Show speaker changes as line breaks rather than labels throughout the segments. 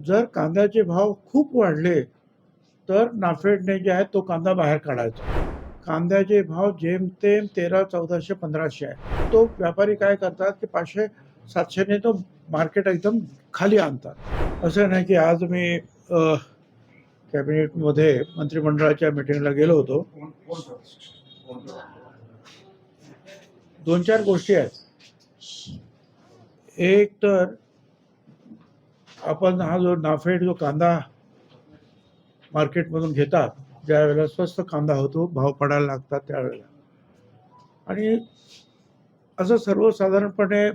जर कांद्याचे भाव खूप वाढले तर नाफेडने जे आहे तो कांदा बाहेर काढायचा. कांद्याचे भाव जेमतेम तेरा चौदाशे पंधराशे आहे. तो व्यापारी काय करतात की पाचशे सातशेने तो मार्केट एकदम खाली आणतात. असं नाही की आज मी कॅबिनेटमध्ये मंत्रिमंडळाच्या मिटिंगला गेलो होतो. दोन चार गोष्टी आहेत. एक तर आपण हा जो नाफेड जो कांदा मार्केटमधून घेतात ज्यावेळेला स्वस्त कांदा होतो भाव पडायला लागतात त्यावेळेला. आणि असं सर्वसाधारणपणे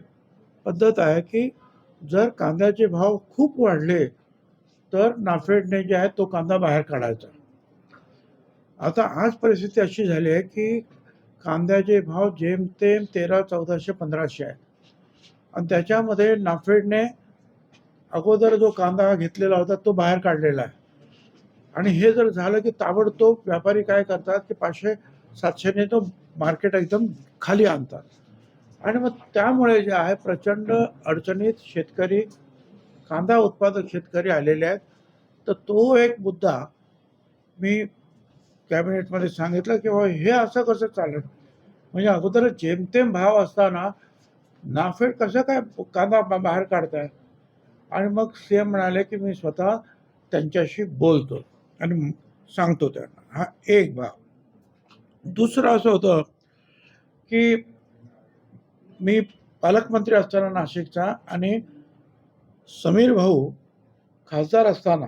पद्धत आहे की जर कांद्याचे भाव खूप वाढले तर नाफेडने जे आहे तो कांदा बाहेर काढायचा. आता आज परिस्थिती अशी झाली आहे की कांद्याचे भाव जेमतेम तेरा चौदाशे पंधराशे आहेत आणि त्याच्यामध्ये नाफेडने अगोदर जो कांदा घेतलेला होता तो बाहेर काढलेला आहे. आणि हे जर झालं की ताबडतोब व्यापारी काय करतात की पाचशे सातशेने तो मार्केट एकदम खाली आणतात. आणि मग त्यामुळे जे आहे प्रचंड अडचणीत शेतकरी कांदा उत्पादक शेतकरी आलेले आहेत. तर तो एक मुद्दा मी कॅबिनेटमध्ये सांगितलं की बाबा हे असं कसं चालेल? म्हणजे अगोदर जेमतेम भाव असताना नाफेड कसं काय कांदा बाहेर काढताय? आणि मग सी एम म्हणाले की मी स्वतः त्यांच्याशी बोलतो आणि सांगतो त्यांना. हा एक भाग. दुसरं असं होतं की मी पालकमंत्री असताना नाशिकचा आणि समीर भाऊ खासदार असताना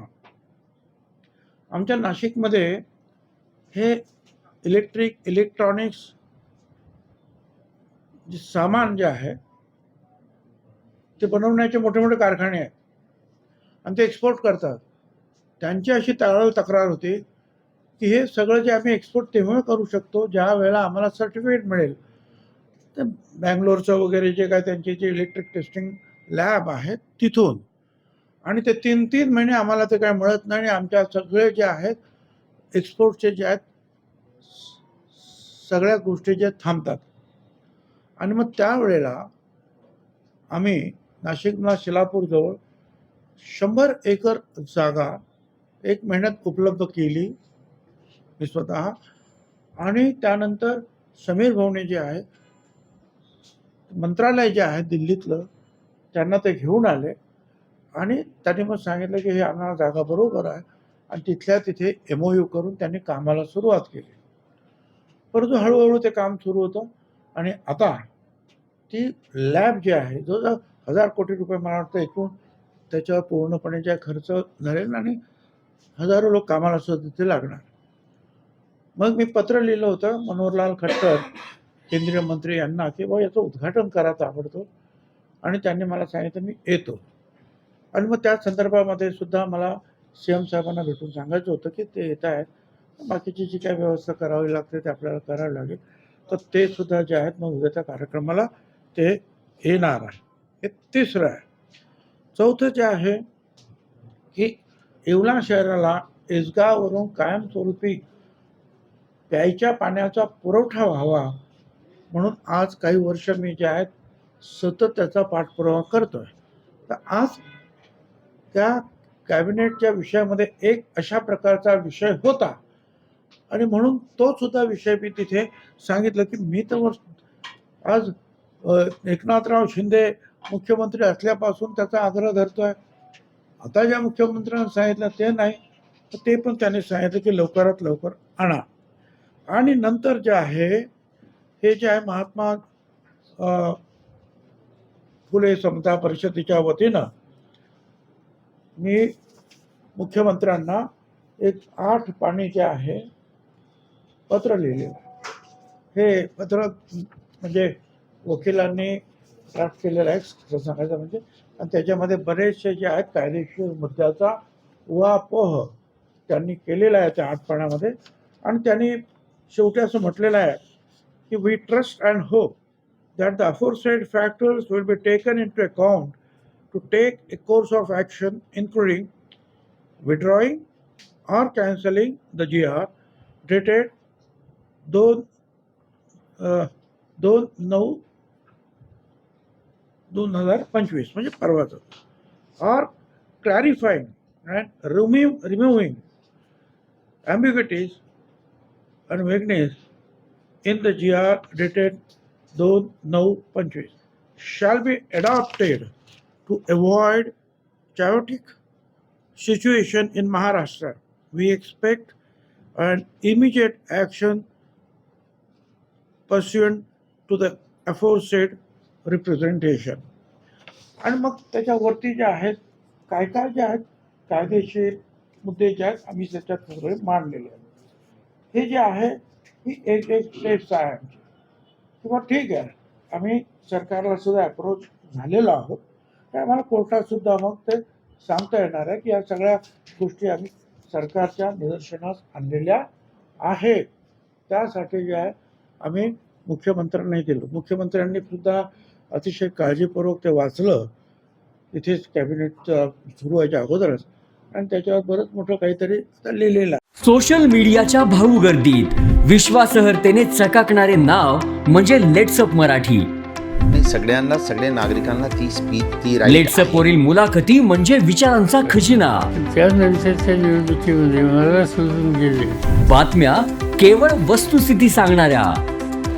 आमच्या नाशिकमध्ये हे इलेक्ट्रिक इलेक्ट्रॉनिक्स जे सामान जे आहे ते बनवण्याचे मोठे मोठे कारखाने आहेत. आणि ते एक्सपोर्ट करतात. त्यांची अशी तळाळ तक्रार होती की हे सगळं जे आम्ही एक्सपोर्ट तेव्हा करू शकतो ज्या वेळेला आम्हाला सर्टिफिकेट मिळेल. तर बँगलोरचं वगैरे जे काय त्यांचे जे इलेक्ट्रिक टेस्टिंग लॅब आहेत तिथून. आणि ते तीन तीन महिने आम्हाला ते काय मिळत नाही आणि आमच्या सगळे जे आहेत एक्सपोर्टचे जे आहेत सगळ्या गोष्टी ज्या थांबतात. आणि मग त्यावेळेला आम्ही नाशिकला शिलापूरजवळ शंभर एकर जागा एक महिन्यात उपलब्ध केली मी स्वतः. आणि त्यानंतर समीर भवने जे आहे मंत्रालय जे आहे दिल्लीतलं त्यांना ते घेऊन आले. आणि त्यांनी मग सांगितलं की हे आम्हाला जागा बरोबर आहे. आणि तिथल्या तिथे एम ओ यू करून त्यांनी कामाला सुरुवात केली. परंतु हळूहळू ते काम सुरू होतं. आणि आता ती लॅब जी आहे जो जो हजार कोटी रुपये मला वाटतं एकूण त्याच्यावर पूर्णपणे जे खर्च झालेला आणि हजारो लोक कामाला सुद्धा तिथे लागणार. मग मी पत्र लिहिलं होतं मनोहरलाल खट्टर केंद्रीय मंत्री यांना की बाबा याचं उद्घाटन करा आवडतो आणि त्यांनी मला सांगितलं मी येतो. आणि मग त्या संदर्भामध्ये सुद्धा मला सी एम साहेबांना भेटून सांगायचं होतं की ते येत आहेत. बाकीची जी काय व्यवस्था करावी लागते ते आपल्याला करावी लागेल. तर ते सुद्धा जे आहेत मग उद्याच्या कार्यक्रमाला ते येणार आहे हे तिसरं आहे. चौथं जे आहे की येवला शहराला इसगावरून कायमस्वरूपी प्यायच्या पाण्याचा पुरवठा व्हावा म्हणून आज काही वर्ष मी जे आहेत सतत त्याचा पाठपुरावा करतोय. तर आज त्या कॅबिनेटच्या विषयामध्ये एक अशा प्रकारचा विषय होता. आणि म्हणून तो सुद्धा विषय मी तिथे सांगितलं की मी तर आज एकनाथराव शिंदे मुख्यमंत्री असल्यापासून त्याचा आग्रह धरतोय. आता ज्या मुख्यमंत्र्यांना सांगितलं ते नाही तर ते पण त्यांनी सांगितलं की लवकरात लवकर आणा. आणि नंतर जे आहे हे जे आहे महात्मा फुले समता परिषदेच्या वतीनं मी मुख्यमंत्र्यांना एक आठ पाणी जे आहे पत्र लिहिले हे पत्र म्हणजे वकिलांनी ट्रॅक केलेला आहे तसं सांगायचं म्हणजे. आणि त्याच्यामध्ये बरेचसे जे आहेत कायदेशीर मुद्द्याचा वापोह त्यांनी केलेला आहे त्या आठपणामध्ये आणि त्यांनी शेवटी असं म्हटलेलं आहे की we trust and hope that the aforesaid factors will be taken into account to take a course of action including withdrawing or cancelling the G R dated दोन दोन नऊ दोन हजार पंचवीस म्हणजे परवाचं और clarifying and remove, removing ambiguities and vagueness in the GR dated 2-9-25 shall be adopted to avoid chaotic situation in Maharashtra. We expect an immediate action pursuant to the aforesaid representation आणि मग त्याच्यावरती जे आहेत काय काय जे आहेत कायदेशीर मुद्दे जे आहेत आम्ही त्याच्यात सगळे मांडलेले आहेत. हे जे आहे ही एक एक स्टेप्स आहे आमची किंवा ठीक आहे आम्ही सरकारला सुद्धा अप्रोच झालेलो आहोत. तर आम्हाला कोर्टात सुद्धा मग ते सांगता येणार आहे की या सगळ्या गोष्टी आम्ही सरकारच्या निदर्शनास आणलेल्या आहेत. त्यासाठी जे आहे आम्ही मुख्यमंत्र्यांनाही दिलं मुख्यमंत्र्यांनी सुद्धा अतिशय काळजीपूर्वक ते वाचलं. तिथेच कॅबिनेट सुरू व्हायच्या अगोदरच. आणि त्याच्यावर बरंच मोठं काहीतरी लिहिलेलं आहे.
सोशल मीडियाच्या भाऊ गर्दीत विश्वासार्हतेने चकाकणारे नाव म्हणजे लेट्सअप मराठी.
सगळ्यांना सगळ्या नागरिकांना ती स्पीच ती
लेट्सअप. वरील मुलाखती म्हणजे विचारांचा खजिना.
त्यानंतरच्या निवडणुकीमध्ये मला सोडून गेले.
बातम्या केवळ वस्तुस्थिती सांगणाऱ्या.